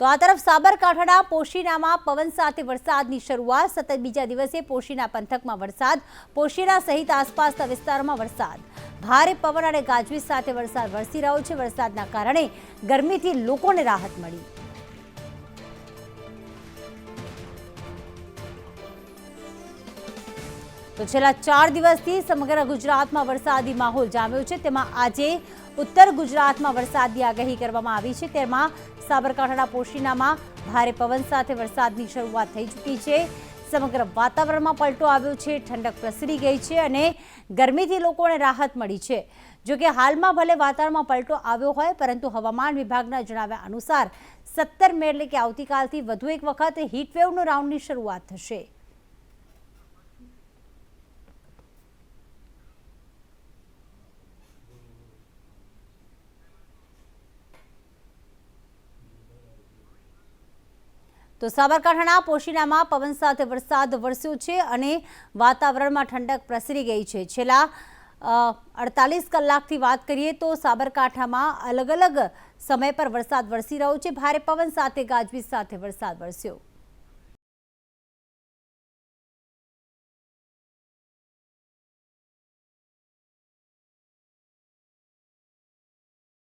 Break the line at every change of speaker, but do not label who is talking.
તો આ તરફ સાબરકાંઠાના પોશીનામાં પવન સાથે વરસાદની શરૂઆત. સતત બીજા દિવસે પોશીના પંથકમાં વરસાદ, પોશીના સહિત આસપાસના વિસ્તારોમાં વરસાદ. ભારે પવન અને ગાજવીજ સાથે વરસાદ વરસી રહ્યો છે. વરસાદના કારણે ગરમીથી લોકોને રાહત મળી. તો છેલ્લા ચાર દિવસથી સમગ્ર ગુજરાતમાં વરસાદી માહોલ જામ્યો છે. તેમાં આજે ઉત્તર ગુજરાતમાં વરસાદની આગાહી કરવામાં આવી છે. તેમાં સાબરકાંઠાના પોશીનામાં ભારે પવન સાથે વરસાદની શરૂઆત થઈ ચૂકી છે. સમગ્ર વાતાવરણમાં પલટો આવ્યો છે. ઠંડક પ્રસરી ગઈ છે અને ગરમીથી લોકોને રાહત મળી છે. જો કે હાલમાં ભલે વાતાવરણમાં પલટો આવ્યો હોય, પરંતુ હવામાન વિભાગના જણાવ્યા અનુસાર સત્તર મે એટલે કે આવતીકાલથી વધુ એક વખત હીટવેવનો રાઉન્ડની શરૂઆત થશે. તો સાબરકાંઠાના પોશીનામાં પવન સાથે વરસાદ વરસ્યો છે અને વાતાવરણમાં ઠંડક પ્રસરી ગઈ છે. છેલ્લા અડતાલીસ કલાકથી વાત કરીએ તો સાબરકાંઠામાં અલગ અલગ સમય પર વરસાદ વરસી રહ્યો છે. ભારે પવન સાથે ગાજવીજ સાથે વરસાદ વરસ્યો.